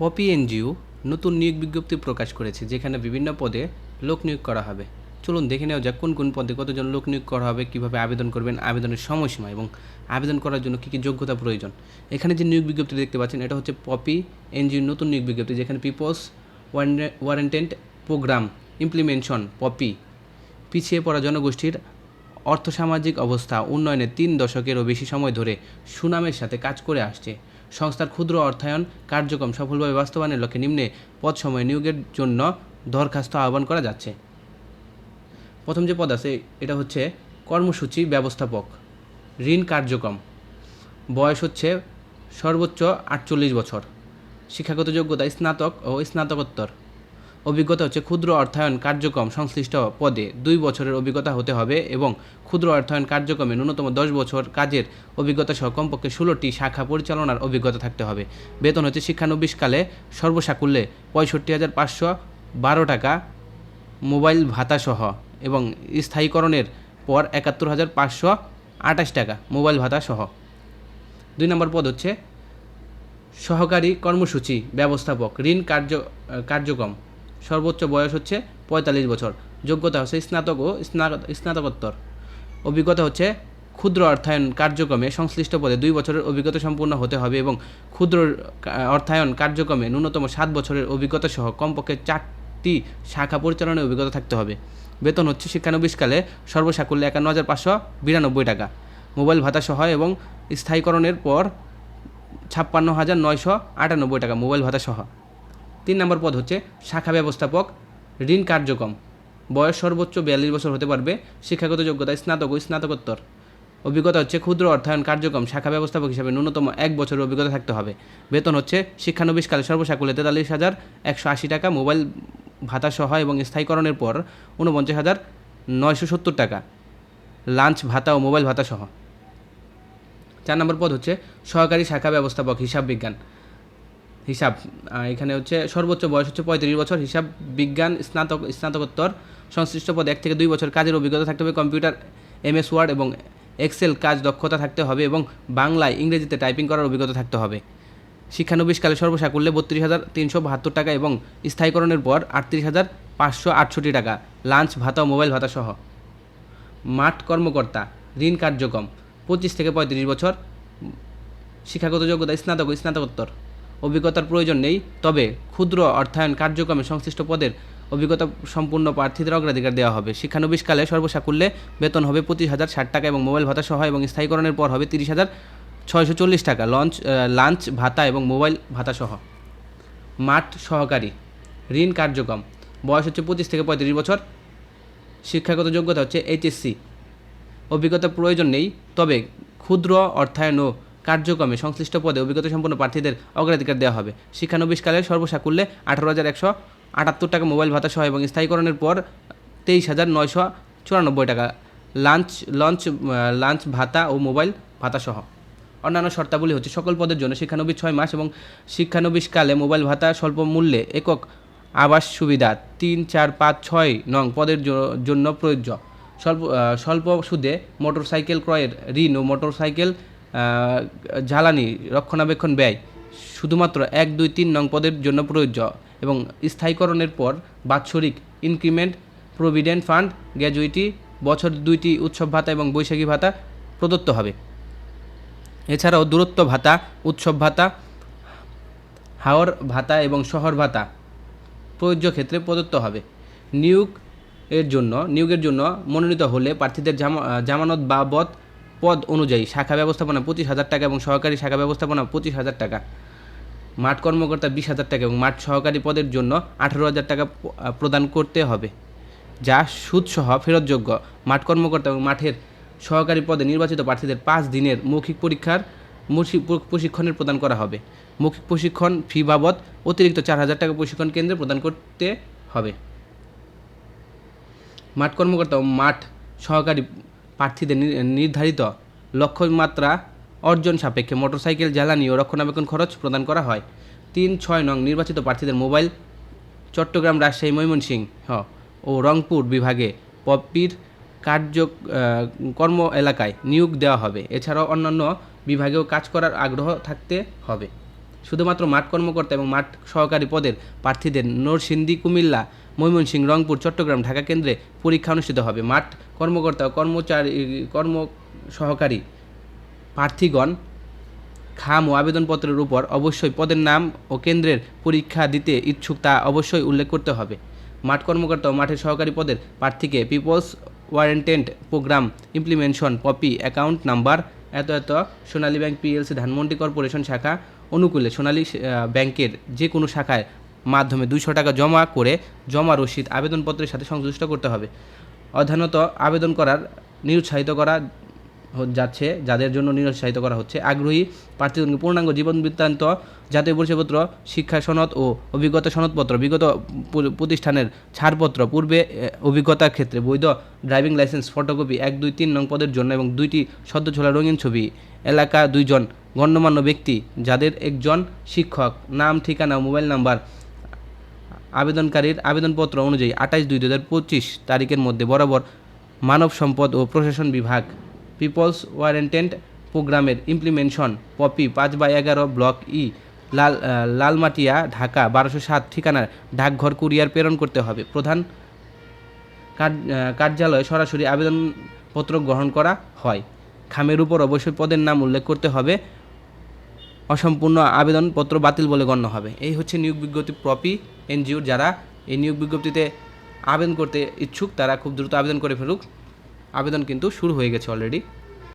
Poppy NGO নতুন নিয়োগ বিজ্ঞপ্তি প্রকাশ করেছে, যেখানে বিভিন্ন পদে লোক নিয়োগ করা হবে। চলুন দেখে নেওয়া যাক কোন কোন পদে কতজন লোক নিয়োগ করা হবে, কীভাবে আবেদন করবেন, আবেদনের সময়সীমা এবং আবেদন করার জন্য কী কী যোগ্যতা প্রয়োজন। এখানে যে নিয়োগ বিজ্ঞপ্তি দেখতে পাচ্ছেন, এটা হচ্ছে পপি এনজিওর নতুন নিয়োগ বিজ্ঞপ্তি, যেখানে people's oriented program implementation POPI. পিছিয়ে পড়া জনগোষ্ঠীর অর্থসামাজিক অবস্থা, উন্নয়নে তিন দশকেরও বেশি সময় ধরে সুনামের সাথে কাজ করে আসছে। সংস্থার ক্ষুদ্র অর্থায়ন কার্যক্রম সফলভাবে বাস্তবায়নের লক্ষ্যে নিম্নে পদ সময় নিয়োগের জন্য দরখাস্ত আহ্বান করা যাচ্ছে। প্রথম যে পদ আছে, এটা হচ্ছে কর্মসূচি ব্যবস্থাপক, ঋণ কার্যক্রম। বয়স হচ্ছে সর্বোচ্চ আটচল্লিশ বছর। শিক্ষাগত যোগ্যতা স্নাতক ও স্নাতকোত্তর। অভিজ্ঞতা হচ্ছে ক্ষুদ্র অর্থায়ন কার্যক্রম সংশ্লিষ্ট পদে দুই বছরের অভিজ্ঞতা হতে হবে এবং ক্ষুদ্র অর্থায়ন কার্যক্রমে ন্যূনতম দশ বছর কাজের অভিজ্ঞতা সহ কমপক্ষে ষোলোটি শাখা পরিচালনার অভিজ্ঞতা থাকতে হবে। বেতন হচ্ছে শিক্ষানবিশকালে সর্বসাকুল্যে পঁয়ষট্টি হাজার পাঁচশো বারো টাকা মোবাইল ভাতা সহ এবং স্থায়ীকরণের পর একাত্তর হাজার পাঁচশো আঠাশ টাকা মোবাইল ভাতা সহ। দুই নম্বর পদ হচ্ছে সহকারী কর্মসূচি ব্যবস্থাপক ঋণ কার্য কার্যক্রম। সর্বোচ্চ বয়স হচ্ছে পঁয়তাল্লিশ বছর। যোগ্যতা হচ্ছে স্নাতক ও স্নাতক স্নাতকোত্তর। অভিজ্ঞতা হচ্ছে ক্ষুদ্র অর্থায়ন কার্যক্রমে সংশ্লিষ্ট পদে দুই বছরের অভিজ্ঞতা সম্পূর্ণ হতে হবে এবং ক্ষুদ্র অর্থায়ন কার্যক্রমে ন্যূনতম সাত বছরের অভিজ্ঞতা সহ কমপক্ষে চারটি শাখা পরিচালনার অভিজ্ঞতা থাকতে হবে। বেতন হচ্ছে শিক্ষানবিশকালে সর্বসাকুল্যে একান্ন হাজার পাঁচশো বিরানব্বই টাকা। মোবাইল ভাতা সহ এবং স্থায়ীকরণের পর ছাপ্পান্ন হাজার নয়শো আটানব্বই টাকা মোবাইল ভাতা সহ। তিন নম্বর পদ হচ্ছে শাখা ব্যবস্থাপক, ঋণ কার্যক্রম। বয়স সর্বোচ্চ বিয়াল্লিশ বছর হতে পারবে, শিক্ষাগত যোগ্যতা স্নাতক ও স্নাতকোত্তর। অভিজ্ঞতা হচ্ছে ক্ষুদ্র অর্থায়ন কার্যক্রম, শাখা ব্যবস্থাপক হিসাবে ন্যূনতম এক বছরের অভিজ্ঞতা থাকতে হবে। বেতন হচ্ছে শিক্ষানবিশকালে সর্বসাকুল্যে তেতাল্লিশ হাজার একশো আশি টাকা, মোবাইল ভাতা সহ এবং স্থায়ীকরণের পর ঊনপঞ্চাশ হাজার নয়শো সত্তর টাকা, লাঞ্চ ভাতা ও মোবাইল ভাতা সহ। চার নম্বর পদ হচ্ছে সহকারী শাখা ব্যবস্থাপক হিসাব বিজ্ঞান। হিসাব এখানে হচ্ছে সর্বোচ্চ বয়স হচ্ছে পঁয়ত্রিশ বছর, হিসাব, বিজ্ঞান, স্নাতক, স্নাতকোত্তর, সংশ্লিষ্ট পদ এক থেকে দুই বছর কাজের অভিজ্ঞতা থাকতে হবে, কম্পিউটার, এমএস, ওয়ার্ড এবং এক্সেল কাজ দক্ষতা থাকতে হবে এবং বাংলায় ইংরেজিতে টাইপিং করার অভিজ্ঞতা থাকতে হবে। শিক্ষানবিশকালে সর্বসাকুল্যে বত্রিশ হাজার তিনশো বাহাত্তর টাকা এবং স্থায়ীকরণের পর আটত্রিশ হাজার পাঁচশো আটষট্টি টাকা, লাঞ্চ, ভাতা ও মোবাইল, ভাতা সহ। মাঠ কর্মকর্তা, ঋণ কার্যক্রম, পঁচিশ থেকে পঁয়ত্রিশ বছর, শিক্ষাগত যোগ্যতা, স্নাতক স্নাতকোত্তর। অভিজ্ঞতার প্রয়োজন নেই। তবে ক্ষুদ্র অর্থায়ন কার্যক্রমে সংশ্লিষ্ট পদের অভিজ্ঞতা সম্পূর্ণ প্রার্থীদের অগ্রাধিকার দেওয়া হবে। শিক্ষানবিশকালে সর্বসাকুল্যে বেতন হবে পঁচিশ হাজার ষাট টাকা এবং মোবাইল ভাতা সহ এবং স্থায়ীকরণের পর হবে তিরিশ হাজার ছয়শো চল্লিশ টাকা লঞ্চ লাঞ্চ, ভাতা এবং মোবাইল ভাতা সহ। মাঠ সহকারী, ঋণ কার্যক্রম, বয়স হচ্ছে পঁচিশ থেকে পঁয়ত্রিশ বছর। শিক্ষাগত যোগ্যতা হচ্ছে এইচএসসি। অভিজ্ঞতার প্রয়োজন নেই, তবে ক্ষুদ্র অর্থায়ন ও কার্যক্রমে সংশ্লিষ্ট পদে অভিজ্ঞতা সম্পন্ন প্রার্থীদের অগ্রাধিকার দেওয়া হবে। শিক্ষানবিশকালে সর্বসাকুল্যে আঠারো হাজার একশো আটাত্তর টাকা মোবাইল ভাতা সহ এবং স্থায়ীকরণের পর তেইশ হাজার নয়শো চুরানব্বই টাকা লাঞ্চ, লঞ্চ লাঞ্চ ভাতা ও মোবাইল ভাতা সহ। অন্যান্য শর্তাবলী হচ্ছে সকল পদের জন্য শিক্ষানবিশ ছয় মাস এবং শিক্ষানবিশকালে মোবাইল ভাতা স্বল্প মূল্যে একক আবাস সুবিধা তিন, চার, পাঁচ, ছয় নং পদের জন্য প্রযোজ্য। স্বল্প স্বল্প সুদে মোটরসাইকেল ক্রয়ের ঋণ ও মোটরসাইকেল জ্বালানি রক্ষণাবেক্ষণ ব্যয় শুধুমাত্র এক দুই তিন নং পদের জন্য প্রযোজ্য এবং স্থায়ীকরণের পর বাৎসরিক ইনক্রিমেন্ট, প্রভিডেন্ট ফান্ড, গ্র্যাজুইটি, বছর দুইটি উৎসব ভাতা এবং বৈশাখী ভাতা প্রদত্ত হবে। এছাড়াও দূরত্ব ভাতা, উৎসব ভাতা, হাওর ভাতা এবং শহর ভাতা প্রযোজ্য ক্ষেত্রে প্রদত্ত হবে। নিয়োগ এর জন্য, নিয়োগের জন্য মনোনীত হলে প্রার্থীদের জামানত বাবদ পদ অনুযায়ী শাখা ব্যবস্থাপনা পঁচিশ হাজার টাকা এবং সহকারী শাখা ব্যবস্থাপনা পঁচিশ হাজার টাকা। মাঠ কর্মকর্তা বিশ হাজার টাকা এবং মাঠ সহকারী পদের জন্য আঠারো হাজার টাকা প্রদান করতে হবে, যা সুদসহ ফেরতযোগ্য। মাঠ কর্মকর্তা এবং মাঠের সহকারী পদে নির্বাচিত প্রার্থীদের পাঁচ দিনের মৌখিক পরীক্ষার প্রশিক্ষণের প্রদান করা হবে। মৌখিক প্রশিক্ষণ ফি বাবদ অতিরিক্ত চার হাজার টাকা প্রশিক্ষণ কেন্দ্রে প্রদান করতে হবে। মাঠ কর্মকর্তা ও মাঠ সহকারী প্রার্থীদের নির্ধারিত লক্ষ্যমাত্রা অর্জন সাপেক্ষে মোটরসাইকেল, জ্বালানি ও রক্ষণাবেক্ষণ খরচ প্রদান করা হয়। তিন ছয় নং নির্বাচিত প্রার্থীদের মোবাইল, চট্টগ্রাম রাজশাহী ময়মনসিংহ ও রংপুর বিভাগে পপির কার্য কর্ম এলাকায় নিয়োগ দেওয়া হবে। এছাড়াও অন্যান্য বিভাগেও কাজ করার আগ্রহ থাকতে হবে। শুধুমাত্র মাঠ কর্মকর্তা এবং মাঠ সহকারী পদের প্রার্থীদের নরসিংদী, কুমিল্লা, ময়মনসিংহ, রংপুর, চট্টগ্রাম, ঢাকা কেন্দ্রে পরীক্ষা অনুষ্ঠিত হবে। মাঠ কর্মকর্তা ও কর্মচারী, কর্ম সহকারী প্রার্থীগণ খাম ও আবেদনপত্রের উপর অবশ্যই পদের নাম ও কেন্দ্রের পরীক্ষা দিতে ইচ্ছুক তা অবশ্যই উল্লেখ করতে হবে। মাঠ কর্মকর্তা ও মাঠের সহকারী পদের প্রার্থীকে people's oriented program implementation POPI account number, এত এত, Sonali bank PLC, Dhanmondi corporation শাখা অনুকূলে সোনালী ব্যাংকের যে কোনো শাখায় মাধ্যমে দুইশো টাকা জমা করে জমা রসিদ আবেদনপত্রের সাথে সংশ্লিষ্ট করতে হবে। অধানত আবেদন করার, নিরুৎসাহিত করা যাচ্ছে, যাদের জন্য নিরুৎসাহিত করা হচ্ছে। আগ্রহী প্রার্থীগণকে পূর্ণাঙ্গ জীবন বৃত্তান্ত জাতীয় পরিচয়পত্র, শিক্ষা সনদ ও অভিজ্ঞতা সনদপত্র, বিগত প্রতিষ্ঠানের ছাড়পত্র, পূর্বে অভিজ্ঞতার ক্ষেত্রে বৈধ ড্রাইভিং লাইসেন্স, ফটোকপি, এক, দুই, তিন নং পদের জন্য এবং দুইটি সদ্য ছোলা রঙিন ছবি, এলাকা দুইজন গণ্যমান্য ব্যক্তি, যাদের একজন শিক্ষক, নাম, ঠিকানা মোবাইল নাম্বার আবেদনকারীর আবেদনপত্র অনুযায়ী আঠাশ দুই দু পঁচিশ তারিখের মধ্যে বরাবর মানব সম্পদ ও প্রশাসন বিভাগ পিপলস ওয়ারেন্টেন্ট প্রোগ্রামের ইমপ্লিমেন্টেশন পপি পাঁচ বাই এগারো ব্লক ই লাল লালমাটিয়া, ঢাকা, বারোশো সাত, ঠিকানার ডাকঘর, কুরিয়ার প্রেরণ করতে হবে। প্রধান কার্যালয়ে সরাসরি আবেদনপত্র গ্রহণ করা হয়। খামের উপর অবশ্যই পদের নাম উল্লেখ করতে হবে। অসম্পূর্ণ আবেদনপত্র বাতিল বলে গণ্য হবে। এই হচ্ছে নিয়োগ বিজ্ঞপ্তি। প্রপি এনজিওর যারা এই নিয়োগ বিজ্ঞপ্তিতে আবেদন করতে ইচ্ছুক, তারা খুব দ্রুত আবেদন করে ফেলুক। আবেদন কিন্তু শুরু হয়ে গেছে অলরেডি